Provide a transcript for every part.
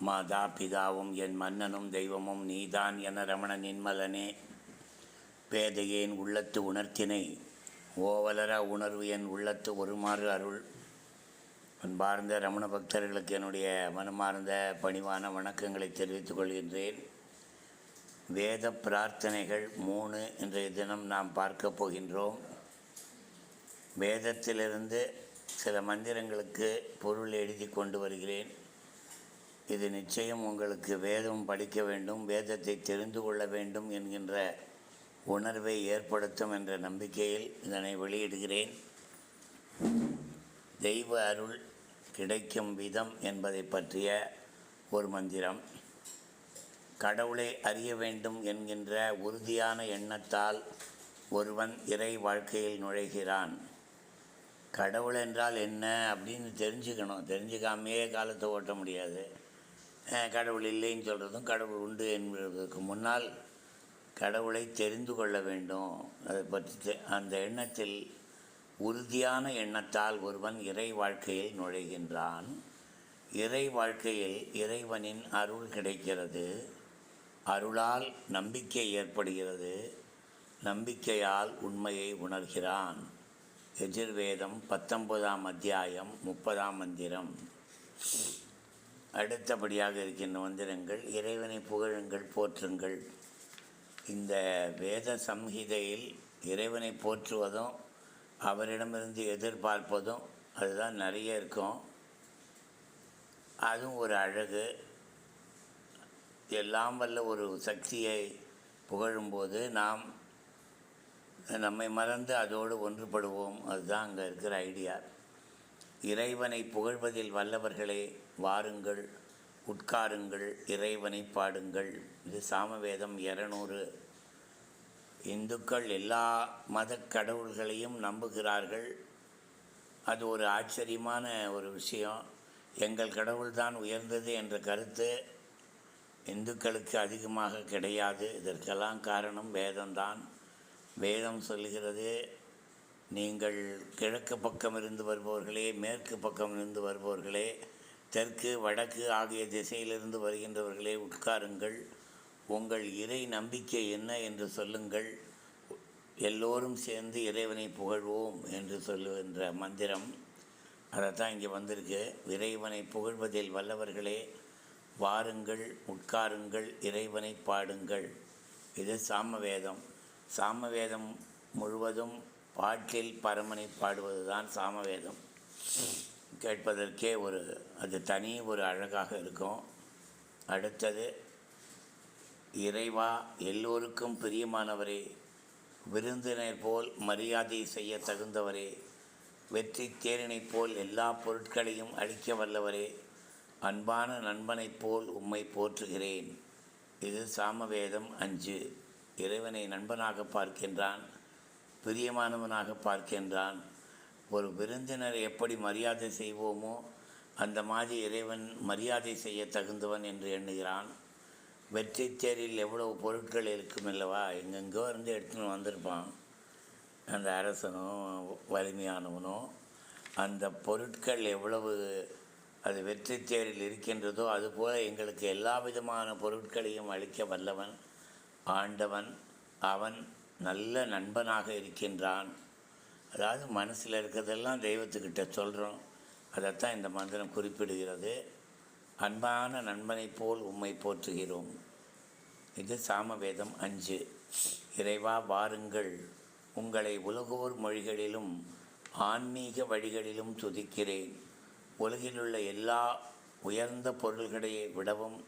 மாதா பிதாவும் என் மன்னனும் தெய்வமும் நீதான் என ரமண நின்மலனே பேதையேன் உள்ளத்து உணர்த்தினை ஓவலர உணர்வு என் உள்ளத்து ஒருமாறு அருள். அன்பார்ந்த ரமண பக்தர்களுக்கு என்னுடைய மனமார்ந்த பணிவான வணக்கங்களை தெரிவித்துக் கொள்கின்றேன். வேத பிரார்த்தனைகள் மூணு இன்றைய தினம் நாம் பார்க்க போகின்றோம். வேதத்திலிருந்து சில மந்திரங்களுக்கு பொருள் எழுதி கொண்டு வருகிறேன். இது நிச்சயம் உங்களுக்கு வேதம் படிக்க வேண்டும் வேதத்தை தெரிந்து கொள்ள வேண்டும் என்கின்ற உணர்வை ஏற்படுத்தும் என்ற நம்பிக்கையில் இதனை வெளியிடுகிறேன். தெய்வ அருள் கிடைக்கும் விதம் என்பதை பற்றிய ஒரு மந்திரம். கடவுளை அறிய வேண்டும் என்கின்ற உறுதியான எண்ணத்தால் ஒருவன் இறை வாழ்க்கையில் நுழைகிறான். கடவுள் என்றால் என்ன அப்படின்னு தெரிஞ்சுக்கணும். தெரிஞ்சுக்காமையே காலத்தை ஓட்ட முடியாது. கடவுள் இல்லைன்னு சொல்கிறதும் கடவுள் உண்டு என்பதற்கு முன்னால் கடவுளை தெரிந்து கொள்ள வேண்டும். அதை பற்றி தெ- அந்த எண்ணத்தில் உறுதியான எண்ணத்தால் ஒருவன் இறை வாழ்க்கையில் நுழைகின்றான். இறை வாழ்க்கையில் இறைவனின் அருள் கிடைக்கிறது. அருளால் நம்பிக்கை ஏற்படுகிறது. நம்பிக்கையால் உண்மையை உணர்கிறான். எதிர்வேதம் பத்தொன்பதாம் அத்தியாயம் முப்பதாம் மந்திரம். அடுத்தபடியாக இருக்கின்ற மந்திரங்கள் இறைவனை புகழுங்கள் போற்றுங்கள். இந்த வேத சம்ஹிதையில் இறைவனை போற்றுவதும் அவரிடமிருந்து எதிர்பார்ப்பதும் அதுதான் நிறைய இருக்கும். அதுவும் ஒரு அழகு. எல்லாம் வல்ல ஒரு சக்தியை புகழும்போது நாம் நம்மை மறந்து அதோடு ஒன்றுபடுவோம். அதுதான் அங்கே இருக்கிற ஐடியா. இறைவனை புகழ்வதில் வல்லவர்களே வாருங்கள் உட்காருங்கள் இறைவனை பாடுங்கள். இது சாமவேதம் இரநூறு. இந்துக்கள் எல்லா மத கடவுள்களையும் நம்புகிறார்கள். அது ஒரு ஆச்சரியமான ஒரு விஷயம். எங்கள் கடவுள்தான் உயர்ந்தது என்ற கருத்து இந்துக்களுக்கு அதிகமாக கிடையாது. இதற்கெல்லாம் காரணம் வேதம்தான். வேதம் சொல்கிறது நீங்கள் கிழக்கு பக்கம் இருந்து வருபவர்களே மேற்கு பக்கம் இருந்து வருபவர்களே தெற்கு வடக்கு ஆகிய திசையிலிருந்து வருகின்றவர்களே உட்காருங்கள். உங்கள் இறை நம்பிக்கை என்ன என்று சொல்லுங்கள். எல்லோரும் சேர்ந்து இறைவனை புகழ்வோம் என்று சொல்லுகின்ற மந்திரம் அதை தான் இங்கே வந்திருக்கு. இறைவனை புகழ்வதில் வல்லவர்களே வாருங்கள் உட்காருங்கள் இறைவனை பாடுங்கள். இது சாமவேதம். சாமவேதம் முழுவதும் பாட்டில் பரமனை பாடுவதுதான் சாமவேதம். கேட்பதற்கே ஒரு அது தனி ஒரு அழகாக இருக்கும். அடுத்தது இறைவா எல்லோருக்கும் பிரியமானவரே விருந்தினர் போல் மரியாதை செய்ய தகுந்தவரே வெற்றி தேரினைப் போல் எல்லா பொருட்களையும் அளிக்க வல்லவரே அன்பான நண்பனைப் போல் உம்மை போற்றுகிறேன். இது சாமவேதம் அஞ்சு. இறைவனை நண்பனாக பார்க்கின்றான் பிரியமானவனாக பார்க்கின்றான். ஒரு விருந்தினரை எப்படி மரியாதை செய்வோமோ அந்த மாதிரி இறைவன் மரியாதை செய்ய தகுந்தவன் என்று எண்ணுகிறான். வெற்றி தேரில் எவ்வளவு பொருட்கள் இருக்கும் அல்லவா? எங்கெங்கோ இருந்து எடுத்துன்னு வந்திருப்பான். அந்த அரசனும் வலிமையானவனும் அந்த பொருட்கள் எவ்வளவு அது வெற்றி தேரில் இருக்கின்றதோ அதுபோல் எங்களுக்கு எல்லா விதமான பொருட்களையும் அளிக்க வல்லவன் ஆண்டவன் அவன் நல்ல நண்பனாக இருக்கின்றான். அதாவது மனசில் இருக்கிறதெல்லாம் தெய்வத்துக்கிட்ட சொல்கிறோம் அதைத்தான் இந்த மந்திரம் குறிப்பிடுகிறது. அன்பான நண்பனைப் போல் உம்மை போற்றுகிறோம். இது சாமவேதம் அஞ்சு. இறைவா வாருங்கள். உங்களை உலகோர் மொழிகளிலும் ஆன்மீக வழிகளிலும் துதிக்கிறேன். உலகிலுள்ள எல்லா உயர்ந்த பொருள்களை விடவும்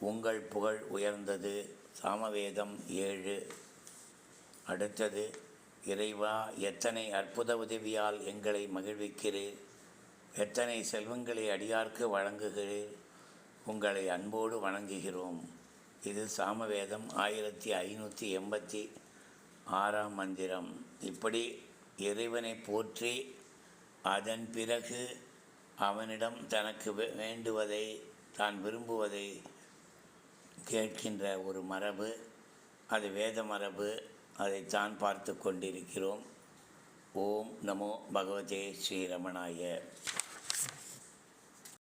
உங்கள் புகழ் உயர்ந்தது. சாமவேதம் ஏழு. அடுத்தது இறைவா எத்தனை அற்புத உதவியால் எங்களை மகிழ்விக்கிறீர்? எத்தனை செல்வங்களை அடியார்க்கு வழங்குகிறீர்? உங்களை அன்போடு வணங்குகிறோம். இது சாமவேதம் ஆயிரத்தி ஐநூற்றி எண்பத்தி ஆறாம் மந்திரம். இப்படி இறைவனை போற்றி அதன் பிறகு அவனிடம் தனக்கு வே- வேண்டுவதை தான் விரும்புவதை கேட்கின்ற ஒரு மரபு அது வேத மரபு. அதைத்தான் பார்த்து கொண்டிருக்கிறோம். ஓம் நமோ பகவதே ஸ்ரீரமணாய.